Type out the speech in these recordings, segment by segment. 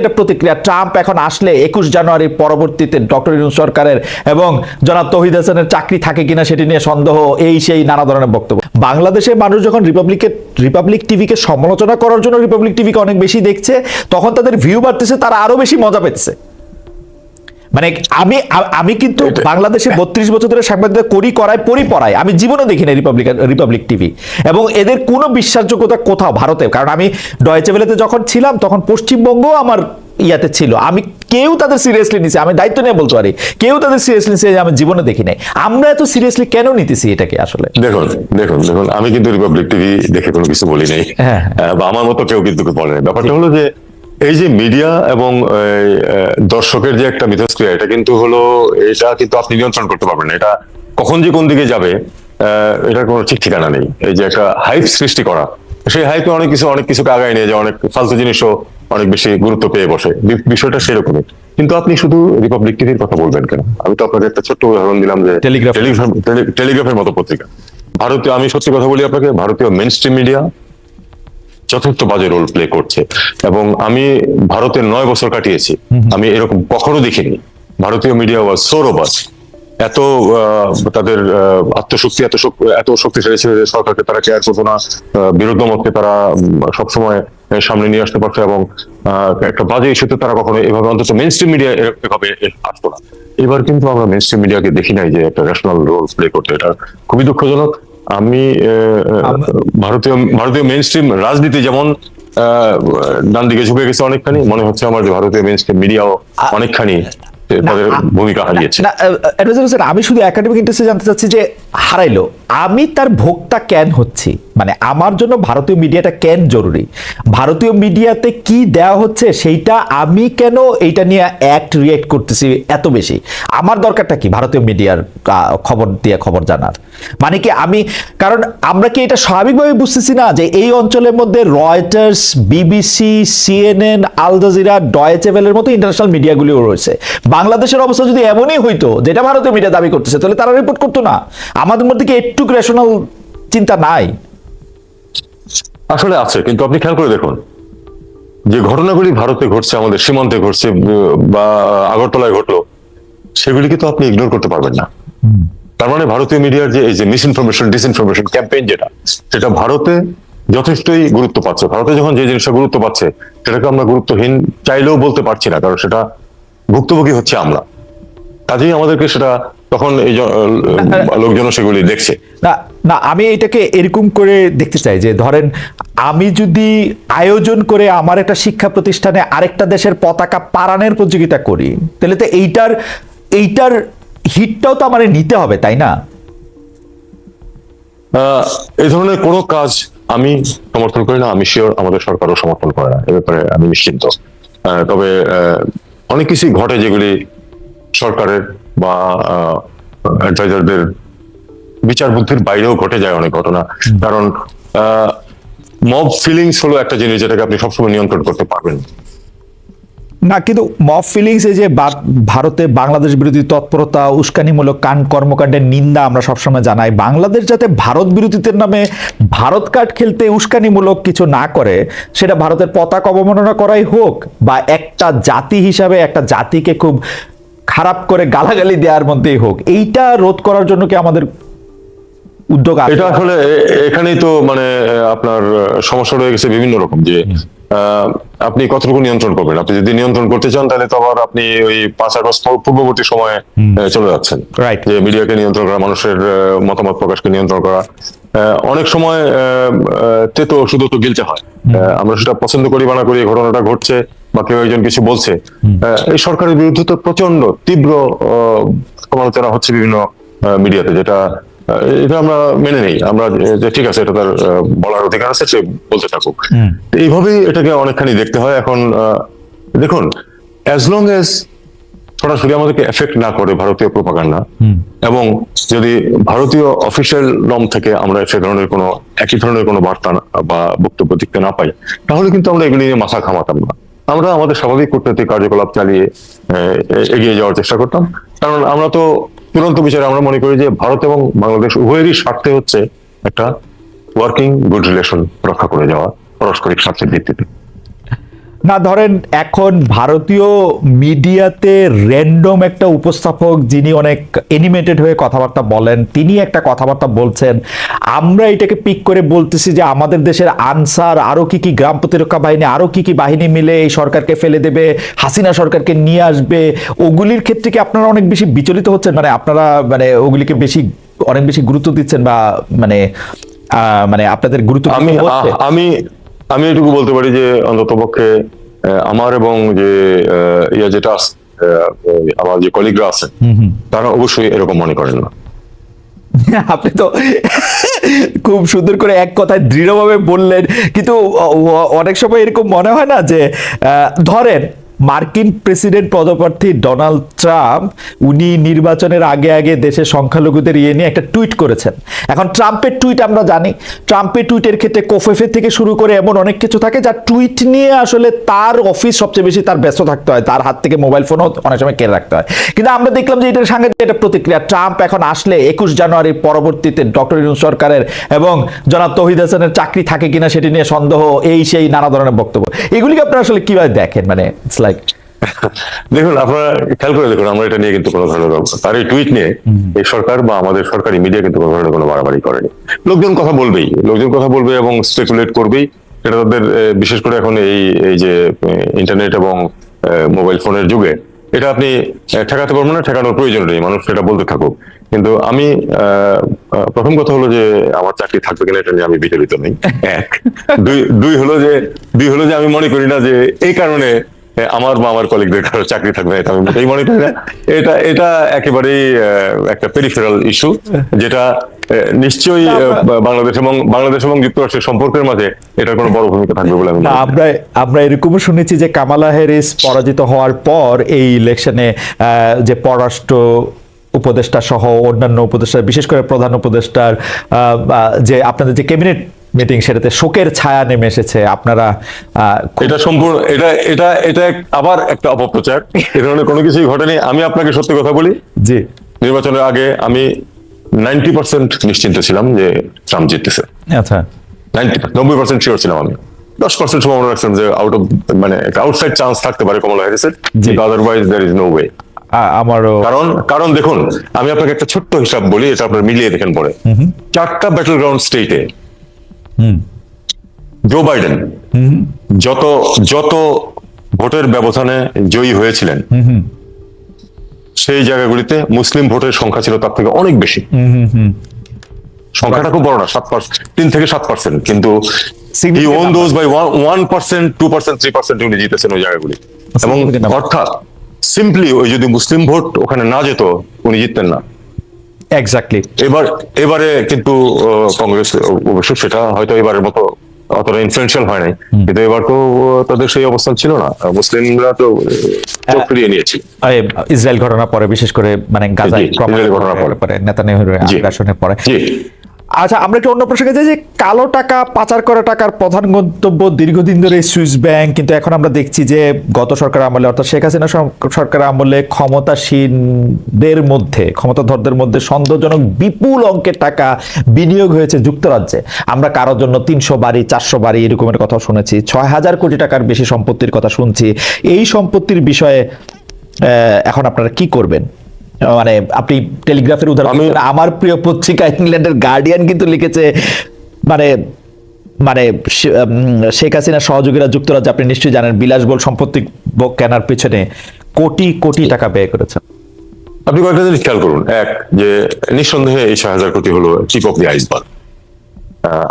এটা প্রতিক্রিয়া। ট্রাম্প এখন আসলে একুশ জানুয়ারির পরবর্তীতে ডক্টর ইউনুস সরকারের এবং জনাব তহিদ হাসানের চাকরি থাকে কিনা সেটি নিয়ে সন্দেহ, এই সেই নানা ধরনের বক্তব্য। বাংলাদেশের মানুষ যখন রিপাবলিকের, রিপাবলিক টিভিকে সমালোচনা করার জন্য রিপাবলিক টিভিকে অনেক বেশি দেখছে, তখন তাদের ভিউ বাড়তেছে, তারা আরও বেশি মজা পেতেছে। মানে আমি আমি কিন্তু বাংলাদেশে বত্রিশ বছর ধরে সাংবাদিকতা করি করায় পরি পড়াই। আমি জীবনে দেখি না রিপাবলিক রিপাবলিক টিভি এবং এদের কোনো বিশ্বাসযোগ্যতা কোথাও ভারতে কারণ আমি ডয়েচে ভেলেতে যখন ছিলাম তখন পশ্চিমবঙ্গ আমার ইয়াতে ছিল। আমি কেউ তাদের সিরিয়াসলি নিছে আমি দায়িত্ব নিয়ে বলতে পারি কেউ তাদের সিরিয়াসলি নিছে আমি জীবনে দেখি নাই আমরা এত সিরিয়াসলি কেন নিতেছি এটাকে আসলে? দেখুন দেখুন দেখুন আমি কিন্তু রিপাবলিক টিভি দেখে কোনো কিছু বলি নাই। হ্যাঁ। বা আমার মতো কেউ কিন্তু বলে ব্যাপারটা হলো যে এই যে মিডিয়া এবং দর্শকের যে একটা মিথস্ক্রিয়া এটা কিন্তু হলো এটা কিন্তু আপনি নিয়ন্ত্রণ করতে পারবেন এটা কখন যে কোন দিকে যাবে এটার কোনো ঠিক ঠিকানা নেই। এই যে একটা হাইপ সৃষ্টি করা সেই হাইপে অনেক কিছু অনেক কিছুকে আগায় নিয়ে যায় অনেক ফালতু জিনিসও অনেক বেশি গুরুত্ব পেয়ে বসে। বিষয়টা সেরকমই। কিন্তু আপনি শুধু রিপাবলিক টিভির কথা বলবেন কেন? আমি তো আপনাকে একটা ছোট্ট উদাহরণ দিলাম যে টেলিগ্রাফ। টেলিগ্রাফ টেলিগ্রাফের মতো পত্রিকা। ভারতীয় আমি সত্যি কথা বলি আপনাকে ভারতীয় মেন স্ট্রিম মিডিয়া যথেষ্ট বাজে রোল প্লে করছে। এবং আমি ভারতের নয় বছর কাটিয়েছি। আমি এরকম কখনো দেখিনি। ভারতীয় মিডিয়া ওয়াজ সো রোবাস এত তাদের আত্মশক্তি এত এত শক্তিশালী ছিল যে সরকারকে তারা কেয়ার করতো না। বিরোধ মতকে তারা সবসময় সামনে নিয়ে আসতে পারছে এবং আহ, একটা বাজে ইস্যুতে তারা কখনো এভাবে অন্তত মেন স্ট্রিম মিডিয়া এভাবে আসতো না। এবার কিন্তু আমরা মেন স্ট্রিম মিডিয়াকে দেখি নাই যে একটা ন্যাশনাল রোল প্লে করতে। এটা খুবই দুঃখজনক। আমি ভারতীয় ভারতীয় মেন স্ট্রিম রাজনীতি যেমন আহ, ডান দিকে ঝুঁকে গেছে অনেকখানি মনে হচ্ছে আমার যে ভারতীয় মেন স্ট্রিম মিডিয়াও অনেকখানি তাদের ভূমিকা হারিয়েছে। আমি শুধু একাডেমিক ইন্টারেস্টে জানতে চাচ্ছি যে হারাইলো। আমি তার ভোক্তা কেন হচ্ছি? মানে আমার জন্য ভারতীয় মিডিয়াটা কেন জরুরি? ভারতীয় মিডিয়াতে কি দেওয়া হচ্ছে সেইটা আমি কেন এইটা নিয়ে অ্যাক্ট রিয়েক্ট করতেছি এত বেশি? আমার দরকারটা কি ভারতীয় মিডিয়ার খবর দিয়ে খবর জানার? মানে কি আমি, কারণ আমরা কি এটা স্বাভাবিকভাবে বুঝতেছি না যে এই অঞ্চলের মধ্যে Reuters BBC CNN Al Jazeera Deutsche ভেলের মতো ইন্টারন্যাশনাল মিডিয়াগুলিও রয়েছে। বাংলাদেশের অবস্থা যদি এমনই হইতো, যেটা ভারতীয় মিডিয়া দাবি করতেছে, তাহলে তারা রিপোর্ট করতো না। আমাদের মধ্যে কি একটু রেশনাল চিন্তা নাই। আসলে আছে কিন্তু আপনি খেয়াল করে দেখুন যে ঘটনাগুলি ভারতে ঘটছে আমাদের সীমান্তে ঘটছে বা আগরতলায় ঘটলো সেগুলিকে তো আপনি ইগনোর করতে পারবেন না। তার মানে ভারতীয় মিডিয়ার যে এই যে মিস ইনফরমেশন ডিসইনফরমেশন ক্যাম্পেইন যেটা সেটা ভারতে যথেষ্টই গুরুত্ব পাচ্ছে। ভারতে যখন যে জিনিসটা গুরুত্ব পাচ্ছে সেটাকে আমরা গুরুত্বহীন চাইলেও বলতে পারছি না কারণ সেটা ভুক্তভোগী হচ্ছে আমরা। কাজেই আমাদেরকে সেটা তখন এই লোকজন সেগুলি দেখছে। না না, আমি এটাকে এরকম করে দেখতে চাই যে, ধরেন, আমি যদি আয়োজন করে আমার একটা শিক্ষা প্রতিষ্ঠানে আরেকটা দেশের পতাকা পারানের প্রতিযোগিতা করি, তাহলে তো এইটার এইটার হিটটাও তো আমার নিতে হবে, তাই না? এই ধরনের কোনো কাজ আমি সমর্থন করি না, আমি শিওর আমাদের সরকারও সমর্থন করে না, এ ব্যাপারে আমি নিশ্চিন্ত। তবে অনেক কিছুই ঘটে যেগুলি সরকারের বা অ্যাডভাইজারদের বিচার বুদ্ধির বাইরেও ঘটে যায় অনেক ঘটনা। কারণ মব ফিলিংস হলো একটা জিনিস যেটাকে আপনি সবসময় নিয়ন্ত্রণ করতে পারবেন। না। কিন্তু মব ফিলিংস এই যে ভারতে বাংলাদেশ বিরোধী তৎপরতা উস্কানিমূলক কান কর্মকাণ্ডের নিন্দা আমরা সবসময় জানাই। বাংলাদেশ যাতে ভারত বিরোধীদের নামে ভারত কার্ড খেলতে উস্কানিমূলক কিছু না করে সেটা ভারতের পতাকা অবমাননা করাই হোক বা একটা জাতি হিসাবে একটা জাতিকে খুব খারাপ করে গালাগালি দেওয়ার মধ্যেই হোক এইটা রোধ করার জন্য কি আমাদের উদ্যোগ? এটা আসলে এখানেই তো মানে আপনার সমস্যা রয়ে গেছে বিভিন্ন রকম যে আপনি কতটুকু নিয়ন্ত্রণ করবেন? আপনি যদি নিয়ন্ত্রণ করতে চান তাহলে তো আবার আপনি ওই পাঁচ আগস্ট পূর্ববর্তী সময়ে চলে যাচ্ছেন. যে মিডিয়াকে নিয়ন্ত্রণ করা মানুষের মতামত প্রকাশকে নিয়ন্ত্রণ করা অনেক সময় তেতো শুধু তো গিলতে হয় আমরা সেটা পছন্দ করি বা না করি ঘটনাটা ঘটছে বা কেউ একজন কিছু বলছে। এই সরকারের বিরুদ্ধে তো প্রচণ্ড তীব্র আহ, সমালোচনা হচ্ছে বিভিন্ন মিডিয়াতে যেটা এটা আমরা মেনে নেই। আমরা যে- ঠিক আছে এটা তার বলার অধিকার আছে সে বলতে থাকুক। এইভাবেই এটাকে অনেকখানি দেখতে হয়। এখন দেখুন অ্যাজ লং এজ সরাসরি আমাদেরকে এফেক্ট না করে ভারতীয় প্রপাগান্ডা এবং যদি ভারতীয় অফিসিয়াল নম থেকে আমরা সে ধরনের কোনো একই ধরনের কোনো বার্তা বা বক্তব্য দেখতে না পাই তাহলে কিন্তু আমরা এগুলি নিয়ে মাথা ঘামাতাম না। আমরা আমাদের স্বাভাবিক কূটনৈতিক কার্যকলাপ চালিয়ে এগিয়ে যাওয়ার চেষ্টা করতাম। কারণ আমরা তো চূড়ান্ত বিচারে আমরা মনে করি যে ভারত এবং বাংলাদেশ উভয়েরই স্বার্থে হচ্ছে একটা ওয়ার্কিং গুড রিলেশন রক্ষা করে যাওয়া পারস্পরিক স্বার্থের ভিত্তিতে। না ধরেন এখন ভারতীয় মিডিয়াতে র্যান্ডম একটা উপস্থাপক যিনি অনেক এনিমেটেড হয়ে কথাবার্তা বলেন তিনি একটা কথাবার্তা বলছেন। আমরা এটাকে পিক করে বলতেছি যে আমাদের দেশের আনসার আরও কি কি গ্রাম প্রতিরক্ষা বাহিনী আরও কি কি বাহিনী মিলে এই সরকারকে ফেলে দেবে হাসিনা সরকারকে নিয়ে আসবে। ওগুলির ক্ষেত্রে কি আপনারা অনেক বেশি বিচলিত হচ্ছেন? মানে আপনারা মানে ওগুলিকে বেশি অনেক বেশি গুরুত্ব দিচ্ছেন বা মানে আহ, মানে আপনাদের গুরুত্ব আমি আমি আমি এটুকু বলতে পারি যে অন্তত পক্ষে আমার এবং যে ইয়া যেটা আমার যে কলিগরা আছে তারা অবশ্যই এরকম মনে করেন না। আপনি তো খুব সুন্দর করে এক কথায় দৃঢ়ভাবে বললেন কিন্তু অনেক সময় এরকম মনে হয় না যে আহ, ধরেন মার্কিন প্রেসিডেন্ট পদপ্রার্থী ডোনাল্ড ট্রাম্প, উনি নির্বাচনের আগে আগে দেশের সংখ্যালঘুদের ইয়ে নিয়ে একটা টুইট করেছেন। এখন ট্রাম্পের টুইট আমরা জানি। ট্রাম্পের টুইটের ক্ষেত্রে কোফেফে থেকে শুরু করে এমন অনেক কিছু থাকে যা টুইট নিয়ে আসলে তার অফিস সবচেয়ে বেশি তার ব্যস্ত থাকতে হয়। তার হাত থেকে মোবাইল ফোনও অনেক সময় কেড়ে রাখতে হয়। কিন্তু আমরা দেখলাম যে এটার সাংঘাতিক একটা প্রতিক্রিয়া। ট্রাম্প এখন আসলে একুশ জানুয়ারির পরবর্তীতে ডক্টর ইউনুস সরকারের এবং জনাব তহিদ হাসানের চাকরি থাকে কিনা সেটি নিয়ে সন্দেহ, এই সেই নানা ধরনের বক্তব্য। এগুলিকে আপনারা আসলে কীভাবে দেখেন? মানে ইটস লাইক দেখুন আপনারা খেয়াল করে দেখুন আমরা এটা নিয়ে কিন্তু কোনো ধরনের তার এই টুইট নিয়ে এই সরকার বা আমাদের সরকারি মিডিয়া কিন্তু কোনো ধরনের কোনো বাড়াবাড়ি করেনি। লোকজন কথা বলবেই লোকজন কথা বলবে এবং স্পেকুলেট করবেই। এটা তাদের বিশেষ করে এখন এই এই যে ইন্টারনেট এবং মোবাইল ফোনের যুগে এটা আপনি ঠেকাতে পারবেন না ঠেকানোর প্রয়োজন নেই মানুষ সেটা বলতে থাকুক। কিন্তু আমি প্রথম কথা হলো যে আমার চাকরি থাকবে কিনা এটা নিয়ে আমি বিচলিত নেই। এক। দুই দুই হলো যে দুই হলো যে আমি মনে করি না যে এই কারণে আমার বা আমার কলিগদের কারও চাকরি থাকবে এটা আমি মোটেই মনে করি না? এটা এটা একেবারেই একটা পেরিফেরাল ইস্যু যেটা নিশ্চয়ই বাংলাদেশ এবং বাংলাদেশ এবং যুক্তরাষ্ট্রের সম্পর্কের মাঝে এটার কোনো বড় ভূমিকা থাকবে বলে আমি আমরা আমরা এরকমও শুনেছি যে কামালা হ্যারিস পরাজিত হওয়ার পর এই ইলেকশনে যে পররাষ্ট্র উপদেষ্টা সহ অন্যান্য উপদেষ্টা বিশেষ করে প্রধান উপদেষ্টার যে আপনাদের যে ক্যাবিনেট মিটিং সেটাতে শোকের ছায়া নেমে এসেছে। আপনারা এটা সম্পূর্ণ এটা এটা এটা আবার একটা অপপ্রচার। এ ধরনের কোনো কিছুই ঘটেনি। আমি আপনাকে সত্যি কথা বলি জি। নির্বাচনের আগে আমি নাইনটি পার্সেন্ট নিশ্চিন্ত ছিলাম যে ট্রাম্প জিততেছে। আচ্ছা। নাইনটি নব্বই পার্সেন্ট শিওর ছিলাম আমি। দশ পার্সেন্ট সম্ভাবনা রাখছিলাম যে আউট অফ মানে একটা আউটসাইড চান্স থাকতে পারে কমলা হ্যারিসের। কিন্তু otherwise there is no way আমারও কারণ কারণ দেখুন আমি আপনাকে একটা ছোট্ট হিসাব বলি এটা আপনার মিলিয়ে দেখেন পরে। চারটা ব্যাটল গ্রাউন্ড স্টেটে জো বাইডেন যত যত ভোটের ব্যবধানে জয়ী হয়েছিলেন সেই জায়গাগুলিতে মুসলিম ভোটের সংখ্যা ছিল তার থেকে অনেক বেশি। সংখ্যাটা খুব বড় না সাত পার্সেন্ট তিন থেকে সাত পার্সেন্ট কিন্তু won. Those by one percent two percent three percent উনি জিতেছেন ওই জায়গাগুলি। এবং অর্থাৎ সিম্পলি ওই যদি মুসলিম ভোট ওখানে না যেত উনি জিততেন না। এক্স্যাক্টলি এবার এবারে কিন্তু কংগ্রেস অবশ্য সেটা হয়তো এবারের মতো অতটা ইনফ্লুয়েন্সিয়াল হয় নাই। কিন্তু এবার তো তাদের সেই অবস্থান ছিল না। মুসলিমরা তো চোখ ফিরিয়ে নিয়েছিল ইসরায়েল ঘটনা পরে বিশেষ করে মানে গাজায় ঘটনা পরে। পরে নেতা নেহরু আগ্রাসনের পরে। আচ্ছা আমরা একটু অন্য প্রসঙ্গে যাই যে কালো টাকা পাচার করা টাকার প্রধান গন্তব্য দীর্ঘদিন ধরে সুইস ব্যাংক, কিন্তু এখন আমরা দেখছি যে গত সরকার আমলে, অর্থাৎ শেখ হাসিনা সর- সরকার আমলে ক্ষমতাসীনদের মধ্যে, ক্ষমতাধরদের মধ্যে সন্দেহজনক বিপুল অঙ্কের টাকা বিনিয়োগ হয়েছে যুক্তরাজ্যে। আমরা কারোর জন্য তিনশো বাড়ি, চারশো বাড়ি এরকমের কথা শুনেছি, ছয় হাজার কোটি টাকার বেশি সম্পত্তির কথা শুনছি। এই সম্পত্তির বিষয়ে এখন আপনারা কি করবেন? মানে আপনি টেলিগ্রাফের উদাহরণ আমি- আমার প্রিয় পত্রিকা ইংল্যান্ডের গার্ডিয়ান কিন্তু লিখেছে মানে মানে শেখ হাসিনার সহযোগীরা যুক্তরাজ্যে আপনি নিশ্চয়ই জানেন বিলাসবহুল সম্পত্তি কেনার পেছনে কোটি কোটি টাকা ব্যয় করেছে। আপনি কয়েকটা জিনিস খেয়াল করুন। এক যে নিঃসন্দেহে এই ছয় হাজার কোটি হলো টিপ অফ দি আইসবার্গ।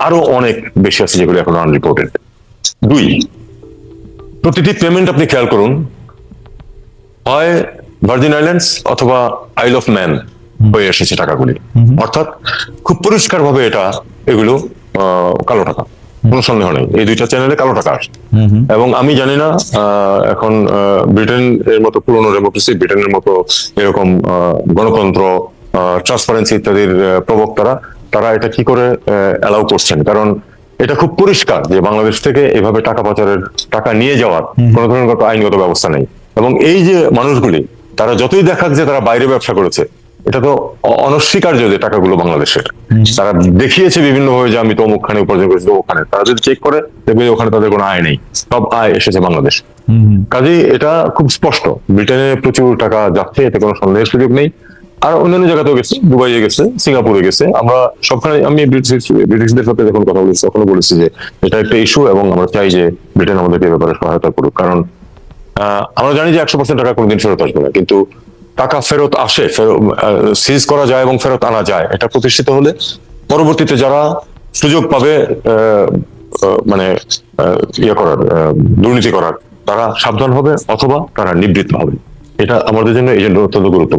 আরও অনেক বেশি আছে যেগুলো এখন আনরিপোর্টেড দুই প্রতিটি পেমেন্ট আপনি খেয়াল করুন হয় ভার্জিন আইল্যান্ডস অথবা আইল অফ ম্যান হয়ে এসেছে টাকাগুলি। অর্থাৎ খুব পরিষ্কার ভাবে এটা এগুলো আহ, কালো টাকা। কোনো সন্দেহ নেই। এই দুইটা চ্যানেলে কালো টাকা আসে এবং আমি জানি না এখন ব্রিটেন এর মতো পুরনো ডেমোক্রেসি ব্রিটেনের মতো এরকম গণতন্ত্র ট্রান্সপারেন্সি ইত্যাদির প্রবক্তারা তারা এটা কি করে অ্যালাউ করছেন? কারণ এটা খুব পরিষ্কার যে বাংলাদেশ থেকে এভাবে টাকা পাচারের টাকা নিয়ে যাওয়ার কোনো ধরনের আইনগত ব্যবস্থা নেই। এবং এই যে মানুষগুলি তারা যতই দেখাক যে তারা বাইরে ব্যবসা করেছে এটা তো অনস্বীকার্য যে টাকাগুলো বাংলাদেশের। তারা দেখিয়েছে বিভিন্ন ভাবে যে আমি তো অমুকখানে উপার্জন করেছি ওখানে তারা যদি চেক করে দেখবে যে ওখানে তাদের কোনো আয় নেই। সব আয় এসেছে বাংলাদেশ। কাজেই এটা খুব স্পষ্ট। ব্রিটেনে প্রচুর টাকা যাচ্ছে এতে কোনো সন্দেহের সুযোগ নেই। আর অন্যান্য জায়গাতেও গেছে দুবাইয়ে গেছে সিঙ্গাপুরে গেছে। আমরা সবখানে আমি ব্রিটিশ ব্রিটিশদের সাথে যখন কথা বলেছি তখনও বলেছি যে এটা একটা ইস্যু এবং আমরা চাই যে ব্রিটেন আমাদেরকে ব্যাপারে সহায়তা করুক। কারণ আমরা জানি যে একশো পার্সেন্ট টাকা কোনোদিন ফেরত আসবে না। কিন্তু টাকা ফেরত আসে সিজ করা যায় এবং ফেরত আনা যায়। এটা প্রতিষ্ঠিত হলে পরবর্তীতে যারা সুযোগ পাবে মানে ইয়ে করার দুর্নীতি করার, তারা সাবধান হবে অথবা তারা নিবৃত্ত হবে। এটা আমাদের জন্য এই জন্য অত্যন্ত গুরুত্বপূর্ণ।